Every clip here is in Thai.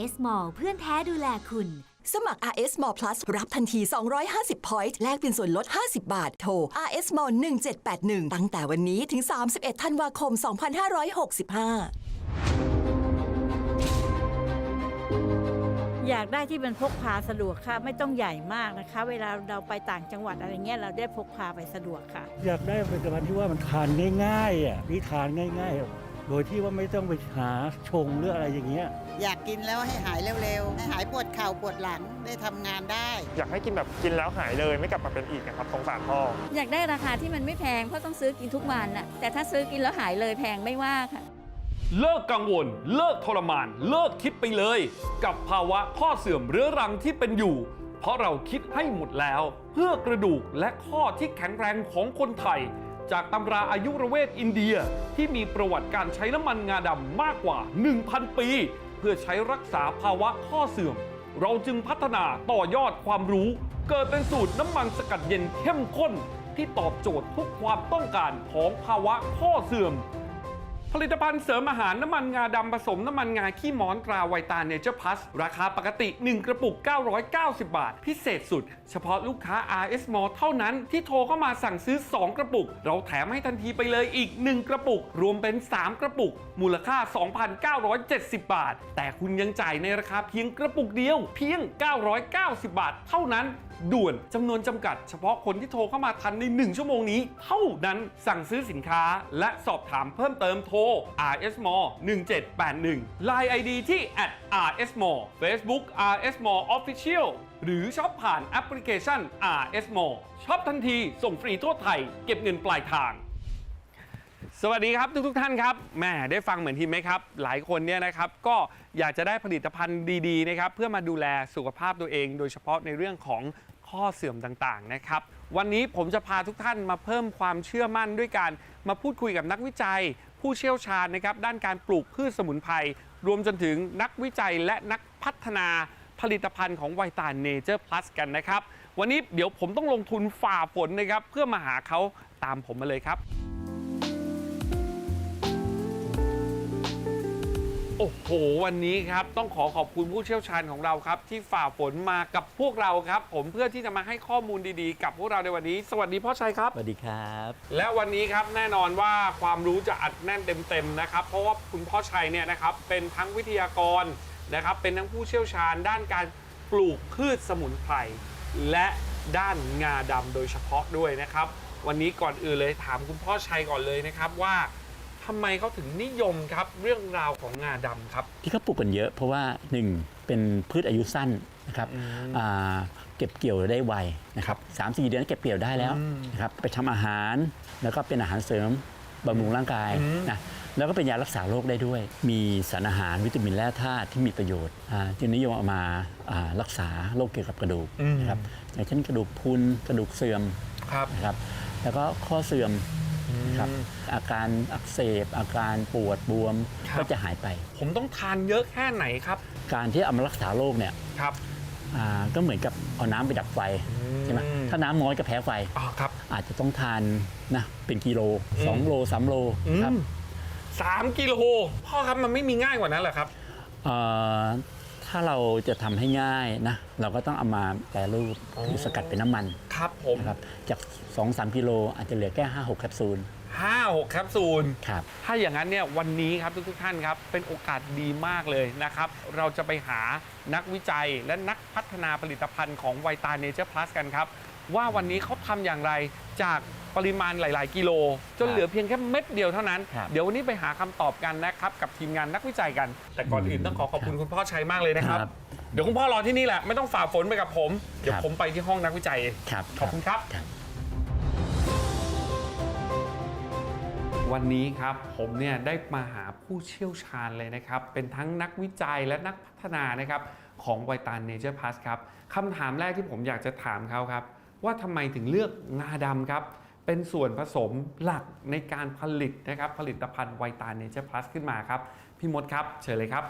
RS Mall เพื่อนแท้ดูแลคุณ สมัคร RS Mall Plus รับทันที 250 point แลกเป็นส่วนลด 50 บาท โทร RS Mall 1781 ตั้งแต่วันนี้ถึง 31 ธันวาคม 2565 อยากได้ที่มันพกพาสะดวกค่ะ ไม่ต้องใหญ่มากนะคะ เวลาเราไปต่างจังหวัดอะไรเงี้ยเราได้พกพาไปสะดวกค่ะ อยากได้ผลิตภัณฑ์ที่ว่ามันทานง่ายๆอะที่ทานง่ายๆ โดยที่ว่าไม่ต้องไปหาชงหรืออะไรอย่างเงี้ย อยากกินแล้วให้หายเร็วๆ ให้หายปวดเข่าปวดหลังได้ทำงานได้ อยากให้กินแบบกินแล้วหายเลยไม่กลับมาเป็นอีกนะครับสงสารพ่อ อยากได้ราคาที่มันไม่แพงเพราะต้องซื้อกินทุกวันน่ะแต่ถ้าซื้อกินแล้วหายเลยแพงไม่ว่าค่ะ เลิกกังวล เลิกทรมาน เลิกคิดไปเลย กับภาวะข้อเสื่อมเรื้อรังที่เป็นอยู่ เพราะเราคิดให้หมดแล้ว เพื่อกระดูกและข้อที่แข็งแรงของคนไทย จากตำราอายุรเวทอินเดียที่มีประวัติการใช้น้ำมันงาดำมากกว่า 1,000 ปี เพื่อใช้รักษาภาวะข้อเสื่อม เราจึงพัฒนาต่อยอดความรู้ เกิดเป็นสูตรน้ำมันสกัดเย็นเข้มข้น ที่ตอบโจทย์ทุกความต้องการของภาวะข้อเสื่อม ผลิตภัณฑ์เสริมอาหารน้ำมันงาดำผสมน้ำมันงาขี้ม้อนตราไวตาเนเจอร์พัสราคาปกติ 1 กระปุก 990 บาท พิเศษสุด เฉพาะลูกค้า RS m a l l เท่านั้นที่โทรเข้ามาสั่งซื้อ 2 กระปุก เราแถมให้ทันทีไปเลยอีก 1 กระปุก รวมเป็น 3 กระปุก มูลค่า 2,970 บาท แต่คุณยังจ่ายในราคาเพียงกระปุกเดียวเพียง 990 บาท เท่านั้น ด่วนจำนวนจำกัดเฉพาะคนที่โทรเข้ามาทันใน 1 ชั่วโมงนี้ เท่านั้นสั่งซื้อสินค้าและสอบถามเพิ่มเติมโทร RS m 1781 Line ID ที่ @RS m Facebook RS m Official หรือช็อปผ่านแอปพลิเคชัน RS m ช็อปทันทีส่งฟรีทั่วไทย เก็บเงินปลายทางสวัสดีครับทุกทท่านครับแหม่ได้ฟังเหมือนทีมไหมครับ หลายคนเนี่ยนะครับก็อยากจะได้ผลิตภัณฑ์ดีๆนะครับเพื่อมาดูแลสุขภาพตัวเอง โดยเฉพาะในเรื่องของ ข้อเสื่อมต่างๆนะครับ วันนี้ผมจะพาทุกท่านมาเพิ่มความเชื่อมั่นด้วยการมาพูดคุยกับนักวิจัย ผู้เชี่ยวชาญนะครับด้านการปลูกพืชสมุนไพรรวมจนถึงนักวิจัยและนักพัฒนาผลิตภัณฑ์ของไวตาเนเจอร์พลัสกันนะครับ วันนี้เดี๋ยวผมต้องลงทุนฝ่าฝนนะครับ เพื่อมาหาเขาตามผมมาเลยครับ โอ้โห วันนี้ครับ ต้องขอขอบคุณผู้เชี่ยวชาญของเราครับ ที่ฝ่าฝนมากับพวกเราครับ ผมเพื่อที่จะมาให้ข้อมูลดีๆ กับพวกเราในวันนี้ สวัสดีพ่อชัยครับ สวัสดีครับ และวันนี้ครับแน่นอนว่าความรู้จะอัดแน่นเต็มๆนะครับ เพราะว่าคุณพ่อชัยเนี่ยนะครับเป็นทั้งวิทยากรนะครับ เป็นทั้งผู้เชี่ยวชาญ ด้านการปลูกพืชสมุนไพรและด้านงาดำโดยเฉพาะด้วยนะครับ วันนี้ก่อนอื่นเลยถามคุณพ่อชัยก่อนเลยนะครับว่าทำไมเขาถึงนิยมครับเรื่องราวของงาดำครับ ที่เขาปลูกกันเยอะเพราะว่าหนึ่งเป็นพืชอายุสั้นนะครับอ่าเก็บเกี่ยวได้ไวนะครับสามสี่เดือนเก็บเกี่ยวได้แล้วนะครับไปทำอาหารแล้วก็เป็นอาหารเสริมบำรุงร่างกายนะแล้วก็เป็นยารักษาโรคได้ด้วย มีสารอาหารวิตามินแร่ธาตุที่มีประโยชน์อ่าจึงนิยมเอามาอ่ารักษาโรคเกี่ยวกับกระดูกนะครับอย่างเช่นกระดูกพรุนกระดูกเสื่อม ครับ นะครับแล้วก็ข้อเสื่อมนะ ครับอาการอักเสบ อาการปวดบวมครับ ก็จะหายไป ผมต้องทานเยอะแค่ไหนครับ การที่เอามารักษาโรคเนี่ยครับ อ่าก็เหมือนกับเอาน้ำไปดับไฟใช่ไหมถ้าน้ำน้อยก็แพ้ไฟ อ๋อครับ อาจจะต้องทานนะเป็นกิโล2โล3โลครับสามกิโลพ่อครับมันไม่มีง่ายกว่านั้นเหรอครับ เอ่อ ถ้าเราจะทำให้ง่ายนะเราก็ต้องเอามาแปรรูปคือสกัดเป็นน้ำมันครับผมนะครับจาก2-3กิโลอาจจะเหลือแค่5-6แคปซูล ห้าหกแคปซูล ครับ ถ้าอย่างนั้นเนี่ยวันนี้ครับทุกๆท่านครับ เป็นโอกาสดีมากเลยนะครับ เราจะไปหานักวิจัยและนักพัฒนาผลิตภัณฑ์ของไวตาเนเจอร์พลัสกันครับ ว่าวันนี้เขาทำอย่างไรจากปริมาณหลาย ๆ กิโล จนเหลือเพียงแค่เม็ดเดียวเท่านั้น ครับ เดี๋ยววันนี้ไปหาคำตอบกันนะครับ กับทีมงานนักวิจัยกัน แต่ก่อนอื่นต้องขอขอบคุณคุณพ่อชัยมากเลยนะครับ ครับเดี๋ยวคุณพ่อรอที่นี่แหละไม่ต้องฝ่าฝนไปกับผม เดี๋ยวครับผมไปที่ห้องนักวิจัยเองครับ ขอบคุณครับ ครับ วันนี้ครับผมเนี่ยได้มาหาผู้เชี่ยวชาญเลยนะครับ เป็นทั้งนักวิจัยและนักพัฒนานะครับของไวตาเนเจอร์พลัสครับคำถามแรกที่ผมอยากจะถามเขาครับ ว่าทำไมถึงเลือกงาดำครับ เป็นส่วนผสมหลักในการผลิตนะครับผลิตภัณฑ์ไวตาเนเจอร์พลัสขึ้นมาครับ พี่มดครับ เชิญเลยครับ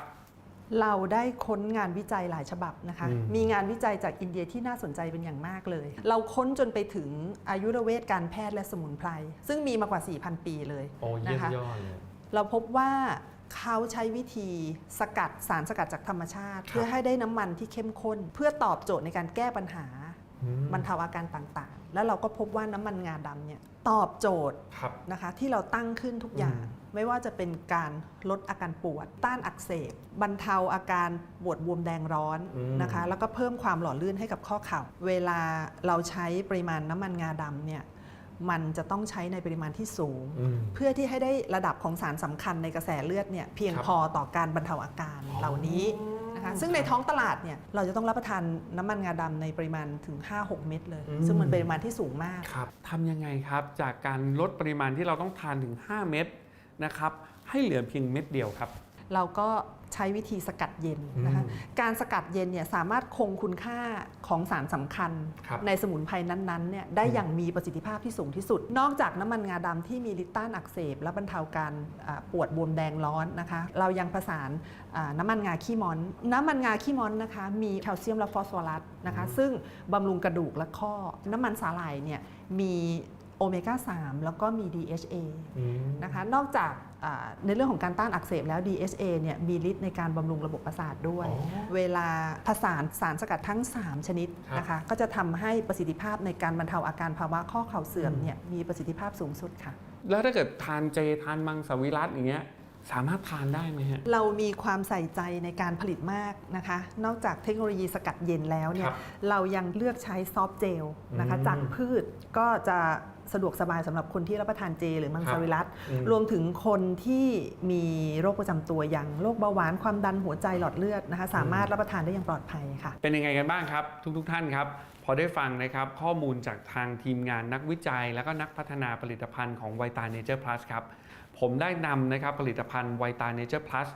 เราได้ค้นงานวิจัยหลายฉบับนะคะอืมมีงานวิจัยจากอินเดียที่น่าสนใจเป็นอย่างมากเลย เราค้นจนไปถึงอายุรเวทการแพทย์และสมุนไพร ซึ่งมีมากว่า 4,000 ปีเลยโอ้เยี่ยนะมคะยอดเลยเราพบว่าคเขาใช้วิธีสกัดสารสกัดจากธรรมชาติ เพื่อให้ได้น้ำมันที่เข้มข้น เพื่อตอบโจทย์ในการแก้ปัญหาบรรเทาอาการต่างๆ แล้วเราก็พบว่าน้ำมันงาดำเนี่ยตอบโจทย์ครับนะคะ ที่เราตั้งขึ้นทุกอย่าง ไม่ว่าจะเป็นการลดอาการปวด ต้านอักเสบบรรเทาอาการปวดบวมแดงร้อนอืมนะคะ แล้วก็เพิ่มความหล่อลื่นให้กับข้อเข่า เวลาเราใช้ปริมาณน้ำมันงาดำเนี่ยมันจะต้องใช้ในปริมาณที่สูงอืมเพื่อที่ให้ได้ระดับของสารสำคัญในกระแสเลือดเนี่ยเพียงครับพอต่อการบรรเทาอาการเหล่านี้ นะคะซึ่งในท้องตลาดเนี่ยเราจะต้องรับประทานน้ำมันงาดำในปริมาณถึง 5-6 เม็ดเลย อืม ซึ่งมันเป็นปริมาณที่สูงมาก ครับทำยังไงครับจากการลดปริมาณที่เราต้องทานถึง 5 เม็ดนะครับ ให้เหลือเพียงเม็ดเดียวครับ เราก็ใช้วิธีสกัดเย็นนะคะอืมการสกัดเย็นเนี่ยสามารถคงคุณค่าของสารสำคัญครับในสมุนไพรนั้นๆเนี่ยได้อย่างมีประสิทธิภาพที่สูงที่สุด นอกจากน้ำมันงาดำที่มีฤทธิ์ต้านอักเสบ และบรรเทาการอ่าปวดบวมแดงร้อนนะคะ เรายังผสานอ่าน้ำมันงาขี้ม้อน น้ำมันงาขี้ม้อนนะคะ มีแคลเซียมและฟอสฟอรัสนะคะ ซึ่งบำรุงกระดูกและข้อ น้ำมันสาหร่ายเนี่ยมีโอเมก้า 3 แล้วก็มี DHA นะคะ นอกจากอ่า ในเรื่องของการต้านอักเสบแล้ว DHA เนี่ยมีฤทธิ์ในการบำรุงระบบประสาทด้วย เวลาผสานสารสกัดทั้ง 3 ชนิดครับนะคะก็จะทำให้ประสิทธิภาพในการบรรเทาอาการภาวะข้อเข่าเสื่อมเนี่ยมีประสิทธิภาพสูงสุดค่ะ แล้วถ้าเกิดทานเจทานมังสวิรัตอย่างเงี้ย สามารถทานได้ไหมฮะ เรามีความใส่ใจในการผลิตมากนะคะ นอกจากเทคโนโลยีสกัดเย็นแล้วเนี่ครัยบเรายังเลือกใช้ซอฟต์เจลนะคะอืมจากพืชก็จะสะดวกสบายสำหรับคนที่รับประทานเจ หรือมังครัสบวิรัตอืมรวมถึงคนที่มีโรคประจำตัวอย่างโรคเบาหวานความดันหัวใจหลอดเลือดนะคะ สามารถรับประทานได้อย่างปลอดภัยค่ะ เป็นยังไงกันบ้างครับ ทุกๆทท่านครับ พอได้ฟังนะครับ ข้อมูลจากทางทีมงานนักวิจัย แล้วก็นักพัฒนาผลิตภัณฑ์ของไวตาเนเจอร์พลัสครับ ผมได้นำนะครับผลิตภัณฑ์ไวตาเนเจอร์พลัส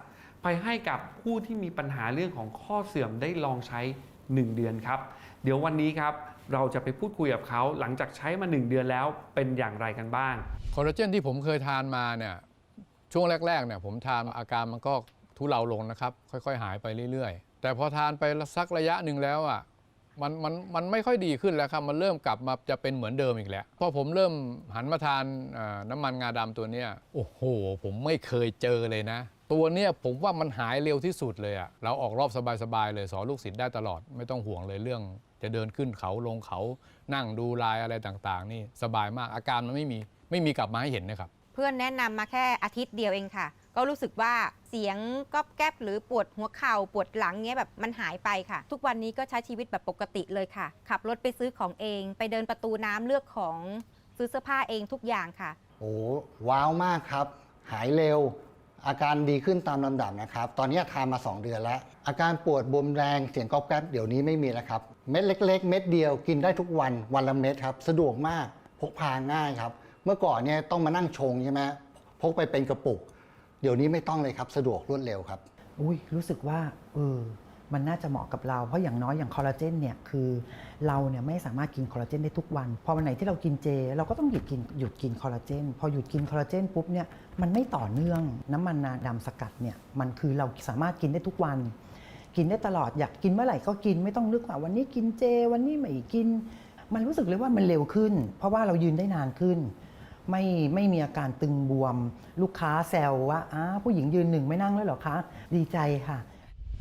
ไปให้กับผู้ที่มีปัญหาเรื่องของข้อเสื่อมได้ลองใช้ 1 เดือนครับ เดี๋ยววันนี้ครับเราจะไปพูดคุยกับเขาหลังจากใช้มา 1 เดือนแล้วเป็นอย่างไรกันบ้างคอลลาเจนที่ผมเคยทานมาเนี่ยช่วงแรกๆเนี่ยผมทานอาการมันก็ทุเลาลงนะครับ ค่อยๆ หายไปเรื่อยๆ แต่พอทานไปสักระยะหนึ่งแล้วอะ มันมันมันไม่ค่อยดีขึ้นแล้วครับ มันเริ่มกลับมาจะเป็นเหมือนเดิมอีกแล้ว พอผมเริ่มหันมาทานน้ำมันงาดำตัวเนี้ยโอ้โห ผมไม่เคยเจอเลยนะ ตัวเนี้ยผมว่ามันหายเร็วที่สุดเลยอะเราออกรอบสบายๆเลยสอนลูกศิษย์ได้ตลอดไม่ต้องห่วงเลยเรื่อง จะเดินขึ้นเขาลงเขานั่งดูลายอะไรต่างๆ นี่สบายมากอาการมันไม่มีไม่มีกลับมาให้เห็นนะครับ เพื่อนแนะนำมาแค่อาทิตย์เดียวเองค่ะ ก็รู้สึกว่าเสียงก๊อบแก๊บหรือปวดหัวเข่าปวดหลังเงี้ยแบบมันหายไปค่ะ ทุกวันนี้ก็ใช้ชีวิตแบบปกติเลยค่ะ ขับรถไปซื้อของเอง ไปเดินประตูน้ำเลือกของซื้อเสื้อผ้าเองทุกอย่างค่ะ โอ้ว้าวมากครับ หายเร็ว อาการดีขึ้นตามลำดับนะครับ ตอนนี้ทานมา 2 เดือนแล้ว อาการปวดบวมแรงเสียงก๊อบแก๊บเดี๋ยวนี้ไม่มีแล้วครับ เม็ดเล็ก ๆ เม็ดเดียวกินได้ทุกวันวันละเม็ดครับ สะดวกมากพกพาง่ายครับ เมื่อก่อนเนี่ยต้องมานั่งชงใช่ไหมพกไปเป็นกระปุก เดี๋ยวนี้ไม่ต้องเลยครับสะดวกรวดเร็วครับ อุ้ยรู้สึกว่าเออมันน่าจะเหมาะกับเรา เพราะอย่างน้อยอย่างคอลลาเจนเนี่ยคือเราเนี่ยไม่สามารถกินคอลลาเจนได้ทุกวัน พอวันไหนที่เรากินเจ เราก็ต้องหยุดกินหยุดกินคอลลาเจน พอหยุดกินคอลลาเจนปุ๊บเนี่ยมันไม่ต่อเนื่อง น้ำมันนาดำสกัดเนี่ยมันคือเราสามารถกินได้ทุกวัน กินได้ตลอดอยากกินเมื่อไหร่ก็กินไม่ต้องนึกว่าวันนี้กินเจ วันนี้ไม่กิน มันรู้สึกเลยว่ามันเร็วขึ้น เพราะว่าเรายืนได้นานขึ้น ไม่ไม่มีอาการตึงบวม ลูกค้าแซวว่าอ้าผู้หญิงยืนหนึ่งไม่นั่งแล้วเหรอคะ ดีใจค่ะ